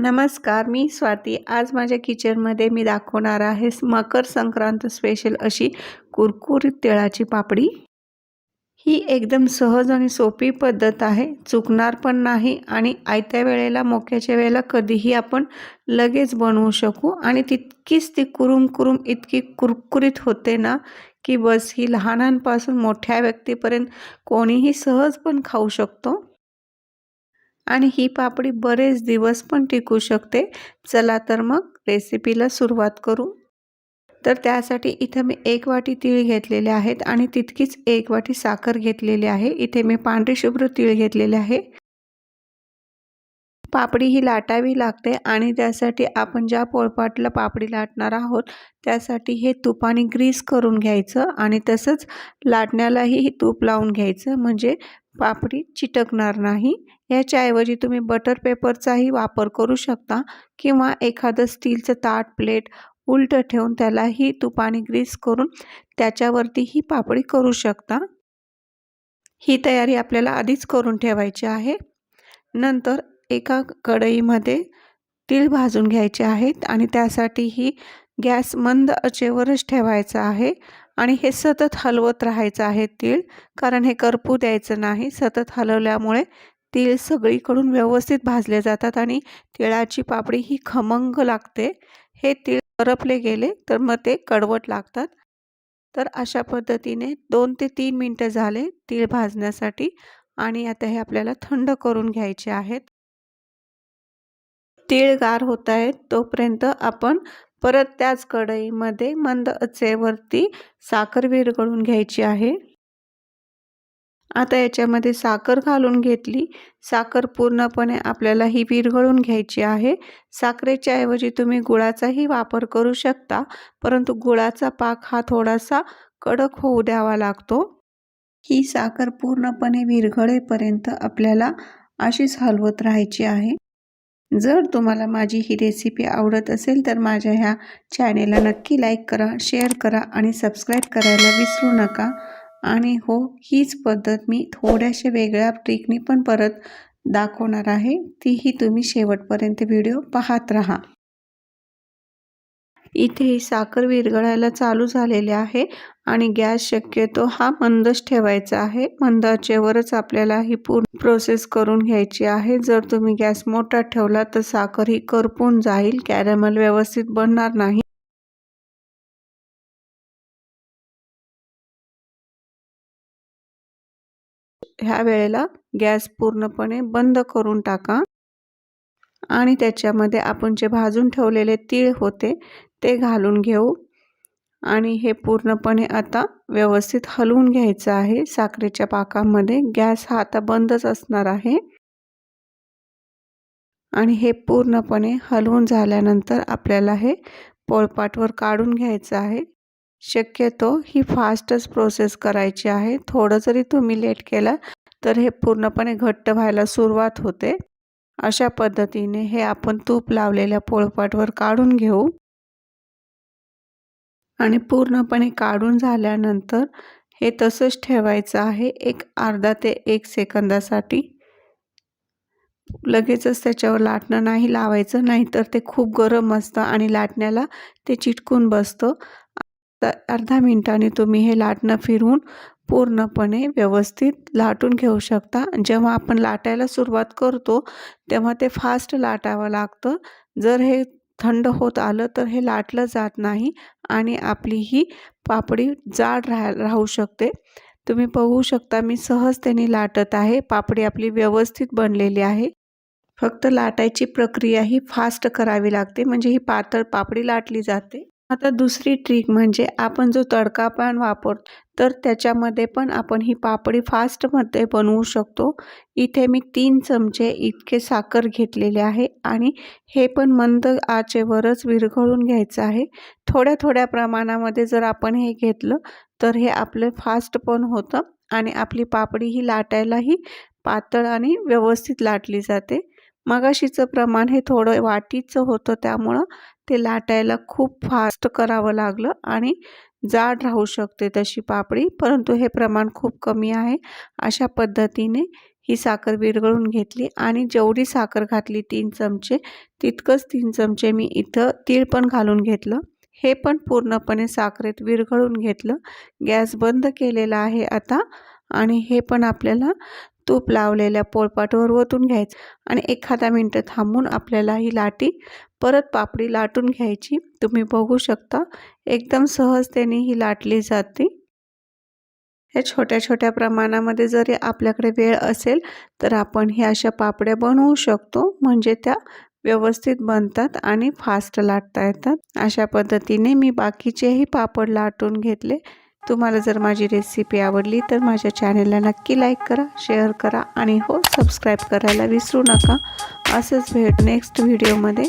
नमस्कार मी स्वाती. आज माझ्या किचनमध्ये मी दाखवणार आहे मकर संक्रांत स्पेशल अशी कुरकुरीत तिळाची पापडी. ही एकदम सहज आणि सोपी पद्धत आहे. चुकणार पण नाही आणि आयत्या वेळेला मोक्याच्या वेळेला कधीही आपण लगेच बनवू शकू. आणि तितकीच ती कुरुम कुरुम इतकी कुरकुरीत होते ना की बस ही लहानांपासून मोठ्या व्यक्तीपर्यंत कोणीही सहज पण खाऊ शकतो. आणि ही पापडी बरेच दिवस पण टिकू शकते. चला तर मग रेसिपीला सुरुवात करू. तर त्यासाठी इथं मी एक वाटी तीळ घेतलेले आहेत आणि तितकीच एक वाटी साखर घेतलेली आहे. इथे मी पांढरी शुभ्र तीळ घेतलेले आहे. पापडी ही लाटावी लागते आणि त्यासाठी आपण ज्या पोळपाटला पापडी लाटणार आहोत त्यासाठी हे तुपाने ग्रीस करून घ्यायचं आणि तसंच लाटण्यालाही तूप लावून घ्यायचं. म्हणजे पापडी चिटकणार नाही. याच्याऐवजी तुम्ही बटर पेपरचाही वापर करू शकता किंवा एखादं स्टीलचं ताट प्लेट उलटं ठेवून त्यालाही तुपाने ग्रीस करून त्याच्यावरती ही पापडी करू शकता. ही तयारी आपल्याला आधीच करून ठेवायची आहे. नंतर एका कढईमध्ये तीळ भाजून घ्यायचे आहेत आणि त्यासाठी ही गॅस मंद अचेवरच ठेवायचा आहे. आणि हे सतत हलवत राहायचं आहे तीळ कारण हे करपू द्यायचं नाही. सतत हलवल्यामुळे तीळ सगळीकडून व्यवस्थित भाजले जातात आणि तिळाची पापडी ही खमंग लागते. हे तीळ करपले गेले तर मग ते कडवट लागतात. तर अशा पद्धतीने दोन ते तीन मिनटं झाले तीळ भाजण्यासाठी आणि आता हे आपल्याला थंड करून घ्यायचे आहेत. तीळ गार होत आहेत तोपर्यंत आपण परत त्याच कढईमध्ये मंद अचेवरती साखर विरघळून घ्यायची आहे. आता याच्यामध्ये साखर घालून घेतली. साखर पूर्णपणे आपल्याला ही विरघळून घ्यायची आहे. साखरेच्या ऐवजी तुम्ही गुळाचाही वापर करू शकता परंतु गुळाचा पाक हा थोडासा कडक होऊ द्यावा लागतो. ही साखर पूर्णपणे विरघळेपर्यंत आपल्याला अशीच हलवत राहायची आहे. जर तुम्हाला माझी ही रेसिपी आवडत असेल तर माझ्या ह्या चॅनेलला नक्की लाईक करा शेअर करा आणि सबस्क्राईब करायला विसरू नका. आणि हो हीच पद्धत मी थोड्याशा वेगळ्या ट्रिकनी पण परत दाखवणार आहे. तीही तुम्ही शेवटपर्यंत व्हिडिओ पाहत राहा. इथे साखर विरघळायला चालू झालेले आहे आणि गॅस शक्यतो हा मंदच ठेवायचा आहे. मंदाचेवरच आपल्याला ही पूर्ण प्रोसेस करून घ्यायची आहे. जर तुम्ही गॅस मोठा ठेवला तर साखर ही करपून जाईल. कॅरमल व्यवस्थित बनणार नाही. ह्या वेळेला गॅस पूर्णपणे बंद करून टाका. आणि त्याच्यामध्ये आपण जे भाजून ठेवलेले तीळ होते ते घालून घेऊ. आणि हे पूर्णपणे आता व्यवस्थित हलवून घ्यायचं आहे. साखरेच्या पाकामध्ये गॅस हा आता बंदच असणार आहे. आणि हे पूर्णपणे हलवून झाल्यानंतर आपल्याला हे पोळपाटवर काढून घ्यायचं आहे. शक्यतो ही फास्टच प्रोसेस करायची आहे. थोडं जरी तुम्ही लेट केलं तर हे पूर्णपणे घट्ट व्हायला सुरुवात होते. अशा पद्धतीने हे आपण तूप लावलेल्या पोळपाटवर काढून घेऊ. आणि पूर्णपणे काढून झाल्यानंतर हे तसंच ठेवायचं आहे. एक अर्धा ते एक सेकंदासाठी. लगेचच त्याच्यावर लाटणं नाही लावायचं नाहीतर ते खूप गरम असतं आणि लाटण्याला ते चिटकून बसतं. अर्धा मिनटाने तुम्ही हे लाटणं फिरवून पूर्णपणे व्यवस्थित लाटून घेऊ शकता. जेव्हा आपण लाटायला सुरुवात करतो तेव्हा ते फास्ट लाटावं लागतं. जर हे थंड होत आलं तर हे लाटलं जात नाही. आणि आपली ही पापडी जाड राहा राहू शकते. तुम्ही पाहू शकता मी सहजतेने लाटत आहे. पापडी आपली व्यवस्थित बनलेली आहे. फक्त लाटायची प्रक्रिया ही फास्ट करावी लागते. म्हणजे ही पातळ पापडी लाटली जाते. आता दुसरी ट्रिक म्हणजे आपण जो तडका पण वापरतो तर त्याच्यामध्ये पण आपण ही पापडी फास्टमध्ये बनवू शकतो. इथे मी तीन चमचे इतके साखर घेतलेले आहे आणि हे पण मंद आचेवरच विरघळून घ्यायचं आहे. थोड्या थोड्या प्रमाणामध्ये जर आपण हे घेतलं तर हे आपलं फास्ट पण होतं आणि आपली पापडी ही लाटायलाही पातळ आणि व्यवस्थित लाटली जाते. मगाशीचं प्रमाण हे थोडं वाटीचं होतं त्यामुळं ते लाटायला खूप फास्ट करावं लागलं आणि जाड राहू शकते तशी पापडी. परंतु हे प्रमाण खूप कमी आहे अशा पद्धतीने ही साखर विरघळून घेतली आणि जेवढी साखर घातली तीन चमचे तितकंच तीन चमचे मी इथं तीळ पण घालून घेतलं. हे पण पूर्णपणे साखरेत विरघळून घेतलं. गॅस बंद केलेला आहे आता आणि हे पण आपल्याला तूप लावलेल्या पोळपाटवर ओतून घ्यायचं आणि एखादा मिनटं थांबून आपल्याला ही लाटी परत पापडी लाटून घ्यायची. तुम्ही बघू शकता एकदम सहजतेने ही लाटली जाते. ह्या छोट्या छोट्या प्रमाणामध्ये जरी आपल्याकडे वेळ असेल तर आपण ह्या अशा पापड्या बनवू शकतो. म्हणजे त्या व्यवस्थित बनतात आणि फास्ट लाटता येतात. अशा पद्धतीने मी बाकीचेही पापड लाटून घेतले. तुम्हाला जर माझी रेसिपी आवडली तर माझ्या चॅनेलला नक्की लाईक करा शेअर करा आणि हो सबस्क्राईब करायला विसरू नका. असंच भेट नेक्स्ट व्हिडिओमध्ये